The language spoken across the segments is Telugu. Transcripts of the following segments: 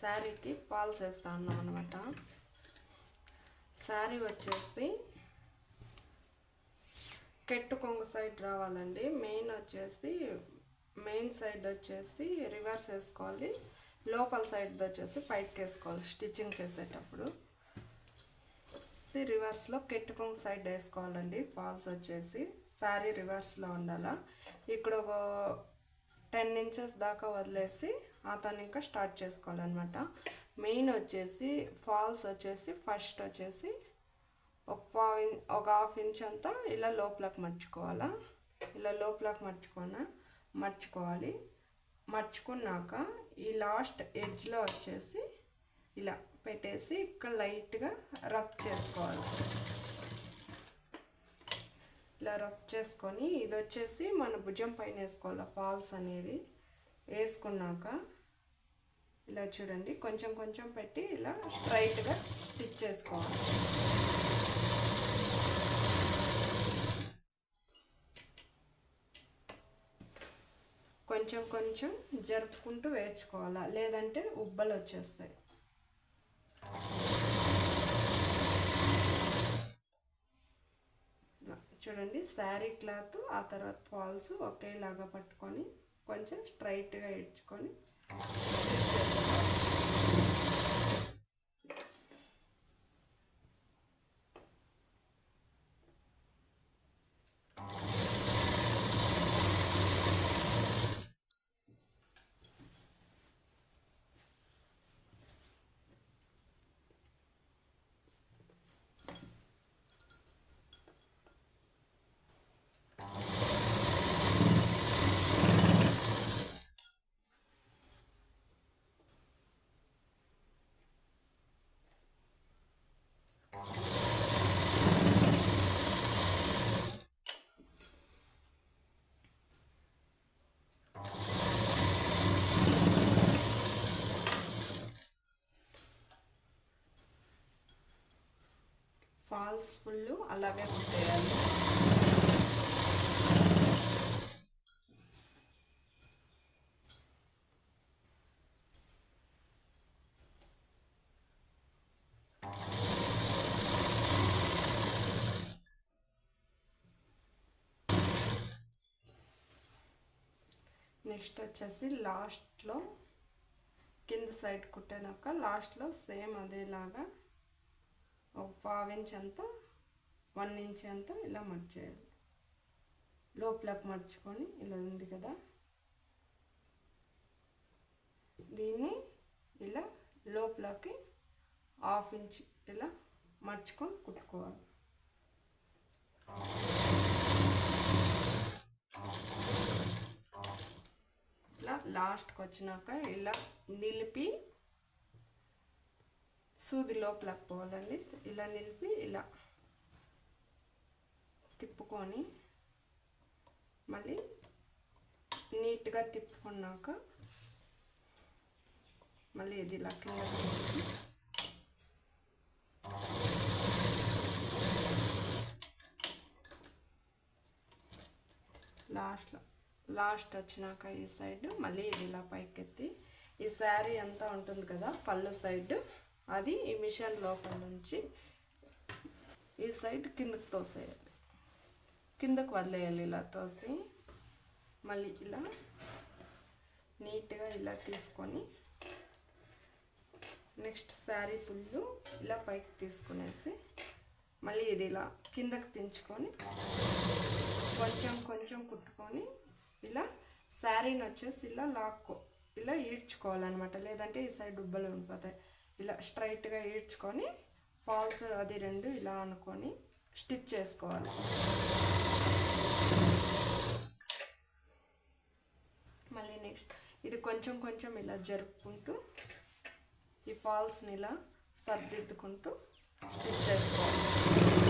శారీకి ఫాల్స్ వేస్తా ఉన్నాం అనమాట శారీ వచ్చేసి కెట్టు కొంగు సైడ్ రావాలండి. మెయిన్ వచ్చేసి మెయిన్ సైడ్ వచ్చేసి రివర్స్ వేసుకోవాలి. లోపల సైడ్ వచ్చేసి పైకి వేసుకోవాలి స్టిచ్చింగ్ చేసేటప్పుడు. రివర్స్లో కెట్టు కొంగు సైడ్ వేసుకోవాలండి. ఫాల్స్ వచ్చేసి శారీ రివర్స్లో ఉండాలా. ఇక్కడ ఒక టెన్ ఇంచెస్ దాకా వదిలేసి అతను ఇంకా స్టార్ట్ చేసుకోవాలన్నమాట. మెయిన్ వచ్చేసి ఫాల్స్ వచ్చేసి ఫస్ట్ వచ్చేసి ఒక పావు ఒక హాఫ్ ఇంచ్ అంతా ఇలా లోపలకు మర్చుకోవాలా? ఇలా లోపలకు మర్చుకోన మర్చుకోవాలి. మర్చుకున్నాక ఈ లాస్ట్ ఎడ్జ్లో వచ్చేసి ఇలా పెట్టేసి ఇక్కడ లైట్గా రఫ్ చేసుకోవాలి. ఇలా రఫ్ చేసుకొని ఇది వచ్చేసి మన భుజం పైన వేసుకోవాలి ఫాల్స్ అనేది వేసుకున్నాక. ఇలా చూడండి కొంచెం కొంచెం పెట్టి ఇలా స్ట్రైట్గా స్టిచ్ చేసుకోవాలి. కొంచెం కొంచెం జరుపుకుంటూ వేసుకోవాలా లేదంటే ఉబ్బలు వచ్చేస్తాయి ఇలా చూడండి శారీ క్లాత్ ఆ తర్వాత ఫాల్స్ ఒకేలాగా పట్టుకొని కొంచెం స్ట్రైట్గా ఇడ్చుకొని ఫాల్స్ ఫుల్ అలాగే కుట్టేయాలి నెక్స్ట్ వచ్చేసి లాస్ట్లో కింద సైడ్ కుట్టాక లాస్ట్లో సేమ్ అదేలాగా ఒక పావు ఇంచ్ అంతా వన్ ఇంచ్ అంతా ఇలా మర్చేయాలి లోపలకు మర్చుకొని ఇలా ఉంది కదా. దీన్ని ఇలా లోపలకి హాఫ్ ఇంచ్ ఇలా మర్చుకొని కుట్టుకోవాలి. ఇలా లాస్ట్కి వచ్చినాక ఇలా నిలిపి సూది లోపలకు పోవాలండి. ఇలా నిలిపి ఇలా తిప్పుకొని మళ్ళీ నీట్గా తిప్పుకున్నాక మళ్ళీ ఇది ఇలా కింద లాస్ట్లో లాస్ట్ వచ్చినాక ఈ సైడ్ మళ్ళీ ఇది ఇలా పైకెత్తి. ఈ శారీ అంతా ఉంటుంది కదా పళ్ళు సైడ్ అది ఈ మిషన్ లోపల నుంచి ఈ సైడ్ కిందకి తోసేయాలి. కిందకు వదిలేయాలి ఇలా తోసి మళ్ళీ ఇలా నీట్గా ఇలా తీసుకొని నెక్స్ట్ శారీ పుల్లు ఇలా పైకి తీసుకునేసి మళ్ళీ ఇది ఇలా కిందకి దించుకొని కొంచెం కొంచెం కుట్టుకొని ఇలా శారీని వచ్చేసి ఇలా లాక్కో ఇలా ఈడ్చుకోవాలన్నమాట. లేదంటే ఈ సైడ్ డుబ్బలు ఉండిపోతాయి. ఇలా స్ట్రైట్గా ఈడ్చుకొని ఫాల్స్ అది రెండు ఇలా అనుకొని స్టిచ్ చేసుకోవాలి. మళ్ళీ నెక్స్ట్ ఇది కొంచెం కొంచెం ఇలా జరుపుకుంటూ ఈ ఫాల్స్ని ఇలా సర్దిద్దుకుంటూ స్టిచ్ చేసుకోవాలి.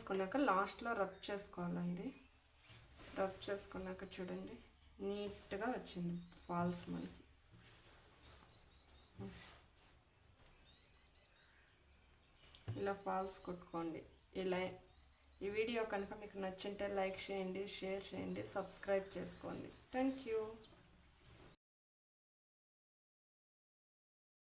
చేసుకున్నాక లాస్ట్లో రబ్ చేసుకోవాలండి. రబ్ చేసుకున్నాక చూడండి. నీట్గా వచ్చింది ఫాల్స్ మనకి ఇలా ఫాల్స్ కుట్టుకోండి. ఇలా ఈ వీడియో కనుక మీకు నచ్చింటే లైక్ చేయండి షేర్ చేయండి సబ్స్క్రైబ్ చేసుకోండి. Thank you.